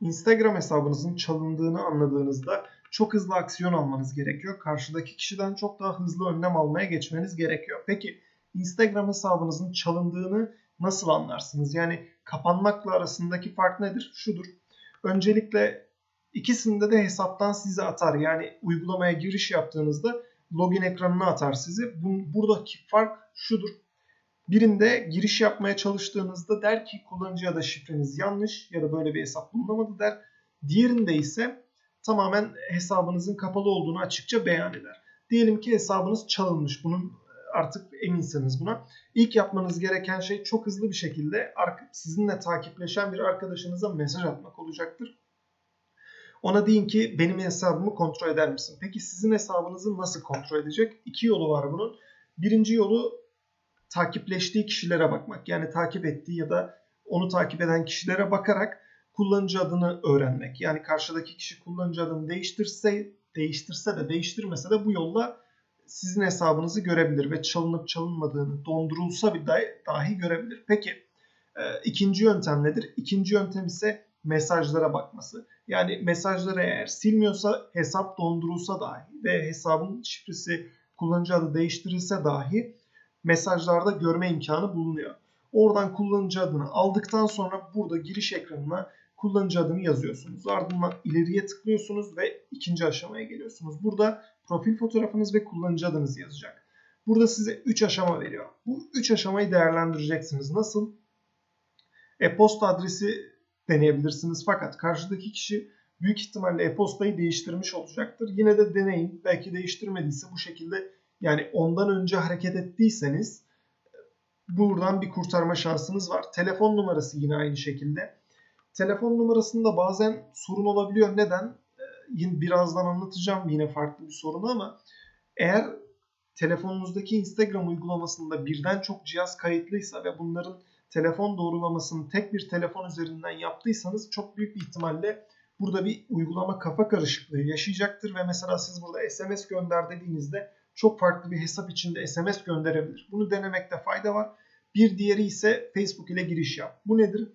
Instagram hesabınızın çalındığını anladığınızda çok hızlı aksiyon almanız gerekiyor. Karşıdaki kişiden çok daha hızlı önlem almaya geçmeniz gerekiyor. Peki Instagram hesabınızın çalındığını nasıl anlarsınız? Yani kapanmakla arasındaki fark nedir? Şudur. Öncelikle ikisinde de hesaptan sizi atar. Yani uygulamaya giriş yaptığınızda login ekranına atar sizi. Bu, buradaki fark şudur. Birinde giriş yapmaya çalıştığınızda der ki kullanıcı ya da şifreniz yanlış ya da böyle bir hesap bulunamadı der. Diğerinde ise tamamen hesabınızın kapalı olduğunu açıkça beyan eder. Diyelim ki hesabınız çalınmış. Bunun artık eminsiniz buna. İlk yapmanız gereken şey çok hızlı bir şekilde sizinle takipleşen bir arkadaşınıza mesaj atmak olacaktır. Ona deyin ki benim hesabımı kontrol eder misin? Peki sizin hesabınızı nasıl kontrol edecek? İki yolu var bunun. Birinci yolu takipleştiği kişilere bakmak. Yani takip ettiği ya da onu takip eden kişilere bakarak kullanıcı adını öğrenmek. Yani karşıdaki kişi kullanıcı adını değiştirse, değiştirse de değiştirmese de bu yolla sizin hesabınızı görebilir ve çalınıp çalınmadığını dondurulsa bir dahi, görebilir. Peki e, ikinci yöntem nedir? İkinci yöntem ise mesajlara bakması. Yani mesajları eğer silmiyorsa hesap dondurulsa dahi ve hesabın şifresi kullanıcı adı değiştirilse dahi mesajlarda görme imkanı bulunuyor. Oradan kullanıcı adını aldıktan sonra burada giriş ekranına kullanıcı adını yazıyorsunuz. Ardından ileriye tıklıyorsunuz ve ikinci aşamaya geliyorsunuz. Burada profil fotoğrafınız ve kullanıcı adınız yazacak. Burada size 3 aşama veriyor. Bu 3 aşamayı değerlendireceksiniz. Nasıl? E-posta adresi deneyebilirsiniz. Fakat karşıdaki kişi büyük ihtimalle e-postayı değiştirmiş olacaktır. Yine de deneyin. Belki değiştirmediyse bu şekilde yani ondan önce hareket ettiyseniz buradan bir kurtarma şansınız var. Telefon numarası yine aynı şekilde. Telefon numarasında bazen sorun olabiliyor. Neden? Ee, yine birazdan anlatacağım yine farklı bir sorunu ama eğer telefonunuzdaki Instagram uygulamasında birden çok cihaz kayıtlıysa ve bunların telefon doğrulamasını tek bir telefon üzerinden yaptıysanız çok büyük bir ihtimalle burada bir uygulama kafa karışıklığı yaşayacaktır ve mesela siz burada SMS gönder dediğinizde çok farklı bir hesap içinde SMS gönderebilir. Bunu denemekte fayda var. Bir diğeri ise Facebook ile giriş yap. Bu nedir?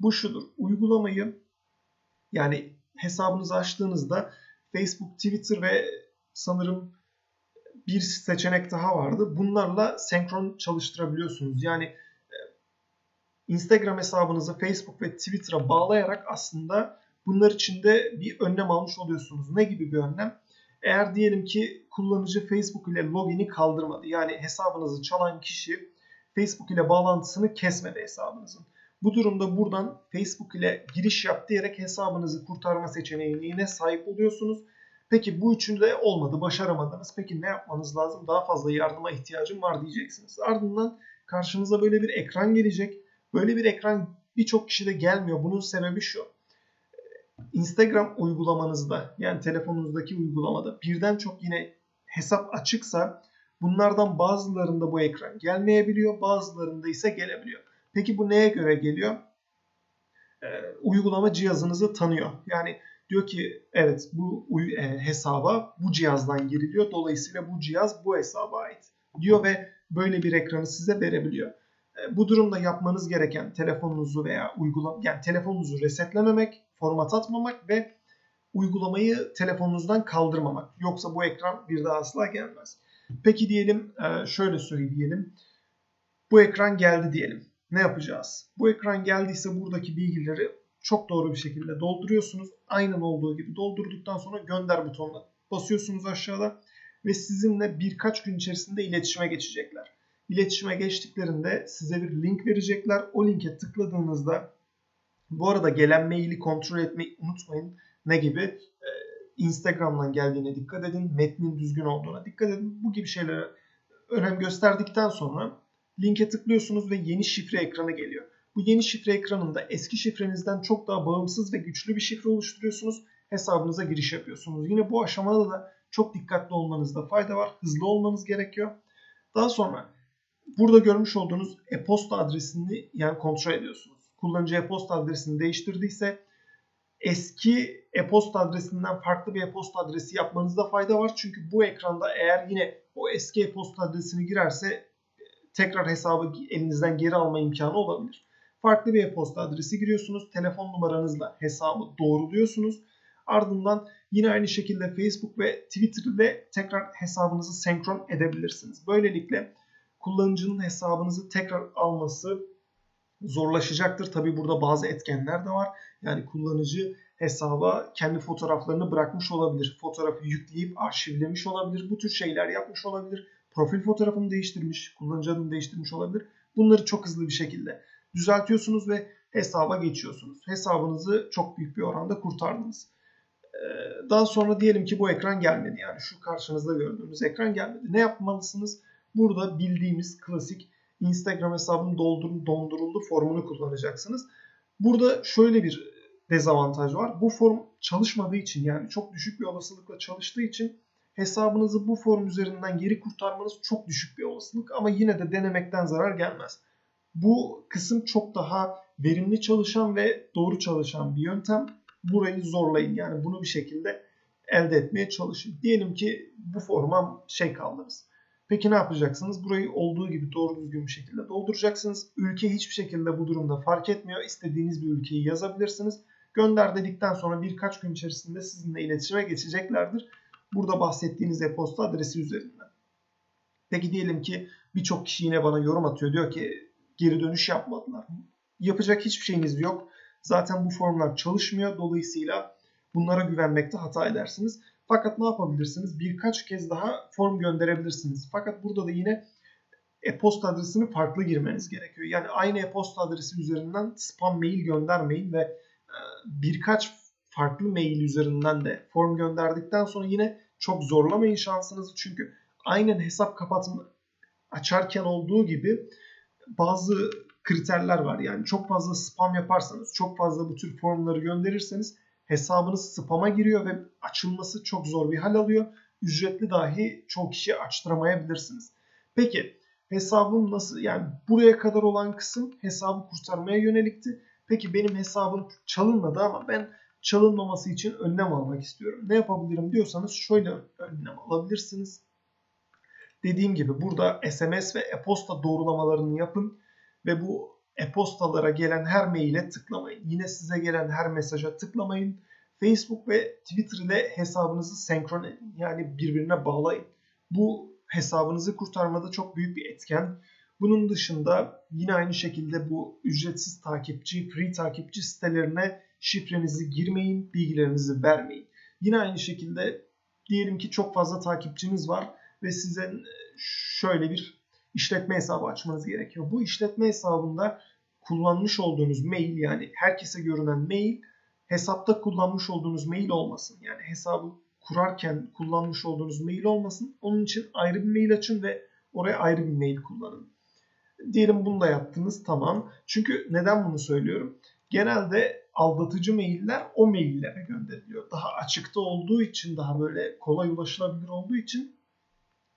Bu şudur. Uygulamayı yani hesabınızı açtığınızda Facebook, Twitter ve sanırım bir seçenek daha vardı. Bunlarla senkron çalıştırabiliyorsunuz. Yani e, Instagram hesabınızı Facebook ve Twitter'a bağlayarak aslında bunlar için de bir önlem almış oluyorsunuz. Ne gibi bir önlem? Eğer diyelim ki kullanıcı Facebook ile login'i kaldırmadı. Yani hesabınızı çalan kişi Facebook ile bağlantısını kesmedi hesabınızın. Bu durumda buradan Facebook ile giriş yap diyerek hesabınızı kurtarma seçeneğine sahip oluyorsunuz. Peki bu üçünü de olmadı, başaramadınız. Peki ne yapmanız lazım? Daha fazla yardıma ihtiyacım var diyeceksiniz. Ardından karşınıza böyle bir ekran gelecek. Böyle bir ekran birçok kişide gelmiyor. Bunun sebebi şu. Instagram uygulamanızda yani telefonunuzdaki uygulamada birden çok yine hesap açıksa bunlardan bazılarında bu ekran gelmeyebiliyor, bazılarında ise gelebiliyor. Peki bu neye göre geliyor? Ee, uygulama cihazınızı tanıyor. Yani diyor ki evet bu e, hesaba bu cihazdan giriliyor. Dolayısıyla bu cihaz bu hesaba ait diyor ve böyle bir ekranı size verebiliyor. E, bu durumda yapmanız gereken telefonunuzu veya uygulama yani telefonunuzu resetlememek, format atmamak ve uygulamayı telefonunuzdan kaldırmamak. Yoksa bu ekran bir daha asla gelmez. Peki diyelim e, şöyle söyleyelim. Bu ekran geldi diyelim. Ne yapacağız? Bu ekran geldiyse buradaki bilgileri çok doğru bir şekilde dolduruyorsunuz. Aynen olduğu gibi doldurduktan sonra gönder butonuna basıyorsunuz aşağıda ve sizinle birkaç gün içerisinde iletişime geçecekler. İletişime geçtiklerinde size bir link verecekler. O linke tıkladığınızda bu arada gelen maili kontrol etmeyi unutmayın. Ne gibi? Ee, Instagram'dan geldiğine dikkat edin. Metnin düzgün olduğuna dikkat edin. Bu gibi şeylere önem gösterdikten sonra linke tıklıyorsunuz ve yeni şifre ekranı geliyor. Bu yeni şifre ekranında eski şifrenizden çok daha bağımsız ve güçlü bir şifre oluşturuyorsunuz. Hesabınıza giriş yapıyorsunuz. Yine bu aşamada da çok dikkatli olmanızda fayda var. Hızlı olmanız gerekiyor. Daha sonra burada görmüş olduğunuz e-posta adresini yani kontrol ediyorsunuz. Kullanıcı e-posta adresini değiştirdiyse eski e-posta adresinden farklı bir e-posta adresi yapmanızda fayda var. Çünkü bu ekranda eğer yine o eski e-posta adresini girerse tekrar hesabı elinizden geri alma imkanı olabilir. Farklı bir e-posta adresi giriyorsunuz. Telefon numaranızla hesabı doğruluyorsunuz. Ardından yine aynı şekilde Facebook ve Twitter ile tekrar hesabınızı senkron edebilirsiniz. Böylelikle kullanıcının hesabınızı tekrar alması zorlaşacaktır. Tabi burada bazı etkenler de var. Yani kullanıcı hesaba kendi fotoğraflarını bırakmış olabilir. Fotoğrafı yükleyip arşivlemiş olabilir. Bu tür şeyler yapmış olabilir. Profil fotoğrafını değiştirmiş, kullanıcı adını değiştirmiş olabilir. Bunları çok hızlı bir şekilde düzeltiyorsunuz ve hesaba geçiyorsunuz. Hesabınızı çok büyük bir oranda kurtardınız. Ee, Daha sonra diyelim ki bu ekran gelmedi. Yani şu karşınızda gördüğünüz ekran gelmedi. Ne yapmalısınız? Burada bildiğimiz klasik Instagram hesabının doldurun, donduruldu formunu kullanacaksınız. Burada şöyle bir dezavantaj var. Bu form çalışmadığı için yani çok düşük bir olasılıkla çalıştığı için hesabınızı bu form üzerinden geri kurtarmanız çok düşük bir olasılık ama yine de denemekten zarar gelmez. Bu kısım çok daha verimli çalışan ve doğru çalışan bir yöntem. Burayı zorlayın yani bunu bir şekilde elde etmeye çalışın. Diyelim ki bu forma şey kaldınız. Peki ne yapacaksınız? Burayı olduğu gibi doğru düzgün bir şekilde dolduracaksınız. Ülke hiçbir şekilde bu durumda fark etmiyor. İstediğiniz bir ülkeyi yazabilirsiniz. Gönder dedikten sonra birkaç gün içerisinde sizinle iletişime geçeceklerdir. Burada bahsettiğiniz e-posta adresi üzerinden. Peki diyelim ki birçok kişi yine bana yorum atıyor. Diyor ki geri dönüş yapmadılar. Yapacak hiçbir şeyiniz yok. Zaten bu formlar çalışmıyor. Dolayısıyla bunlara güvenmekte hata edersiniz. Fakat ne yapabilirsiniz? Birkaç kez daha form gönderebilirsiniz. Fakat burada da yine e-posta adresini farklı girmeniz gerekiyor. Yani aynı e-posta adresi üzerinden spam mail göndermeyin ve e, birkaç farklı mail üzerinden de form gönderdikten sonra yine çok zorlamayın şansınızı. Çünkü aynen hesap kapatma açarken olduğu gibi bazı kriterler var. Yani çok fazla spam yaparsanız, çok fazla bu tür formları gönderirseniz hesabınız spama giriyor ve açılması çok zor bir hal alıyor. Ücretli dahi çok kişi açtıramayabilirsiniz. Peki hesabım nasıl yani buraya kadar olan kısım hesabı kurtarmaya yönelikti. Peki benim hesabım çalınmadı ama ben çalınmaması için önlem almak istiyorum. Ne yapabilirim diyorsanız şöyle önlem alabilirsiniz. Dediğim gibi burada SMS ve e-posta doğrulamalarını yapın ve bu e-postalara gelen her maile tıklamayın. Yine size gelen her mesaja tıklamayın. Facebook ve Twitter ile hesabınızı senkron edin. Yani birbirine bağlayın. Bu hesabınızı kurtarmada çok büyük bir etken. Bunun dışında yine aynı şekilde bu ücretsiz takipçi, free takipçi sitelerine şifrenizi girmeyin, bilgilerinizi vermeyin. Yine aynı şekilde diyelim ki çok fazla takipçiniz var ve size şöyle bir işletme hesabı açmanız gerekiyor. Bu işletme hesabında kullanmış olduğunuz mail yani herkese görünen mail hesapta kullanmış olduğunuz mail olmasın. Yani hesabı kurarken kullanmış olduğunuz mail olmasın. Onun için ayrı bir mail açın ve oraya ayrı bir mail kullanın. Diyelim bunu da yaptınız tamam. Çünkü neden bunu söylüyorum? Genelde aldatıcı mailler o maillere gönderiliyor. Daha açıkta olduğu için, daha böyle kolay ulaşılabilir olduğu için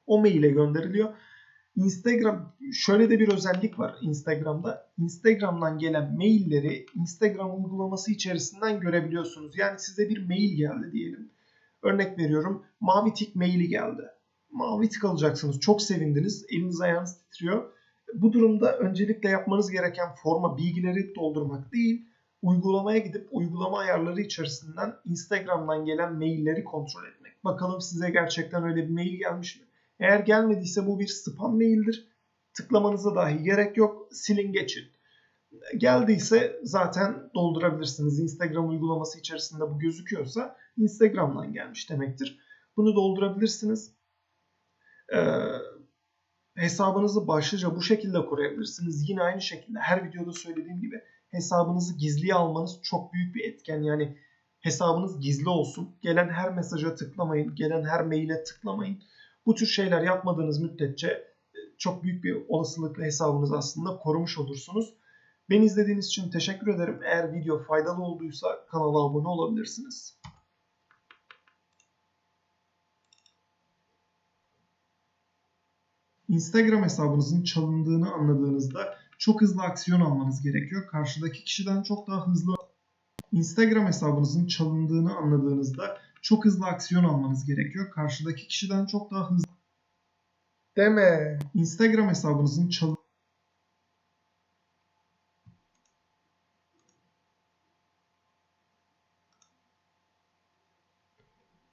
o maile gönderiliyor. Instagram şöyle de bir özellik var Instagram'da. Instagram'dan gelen mailleri Instagram uygulaması içerisinden görebiliyorsunuz. Yani size bir mail geldi diyelim. Örnek veriyorum. Mavi tik maili geldi. Mavi tik alacaksınız. Çok sevindiniz. Eliniz ayağınız titriyor. Bu durumda öncelikle yapmanız gereken forma bilgileri doldurmak değil, uygulamaya gidip uygulama ayarları içerisinden Instagram'dan gelen mailleri kontrol etmek. Bakalım size gerçekten öyle bir mail gelmiş mi? Eğer gelmediyse bu bir spam maildir. Tıklamanıza dahi gerek yok. Silin geçin. Geldiyse zaten doldurabilirsiniz. Instagram uygulaması içerisinde bu gözüküyorsa Instagram'dan gelmiş demektir. Bunu doldurabilirsiniz. Ee, hesabınızı başlıca bu şekilde koruyabilirsiniz. Yine aynı şekilde her videoda söylediğim gibi hesabınızı gizliye almanız çok büyük bir etken. Yani hesabınız gizli olsun. Gelen her mesaja tıklamayın. Gelen her maile tıklamayın. Bu tür şeyler yapmadığınız müddetçe çok büyük bir olasılıkla hesabınızı aslında korumuş olursunuz. Beni izlediğiniz için teşekkür ederim. Eğer video faydalı olduysa kanala abone olabilirsiniz. Instagram hesabınızın çalındığını anladığınızda çok hızlı aksiyon almanız gerekiyor. Karşıdaki kişiden çok daha hızlı Instagram hesabınızın çalındığını anladığınızda çok hızlı aksiyon almanız gerekiyor. Karşıdaki kişiden çok daha hızlı Deme. Instagram hesabınızın çal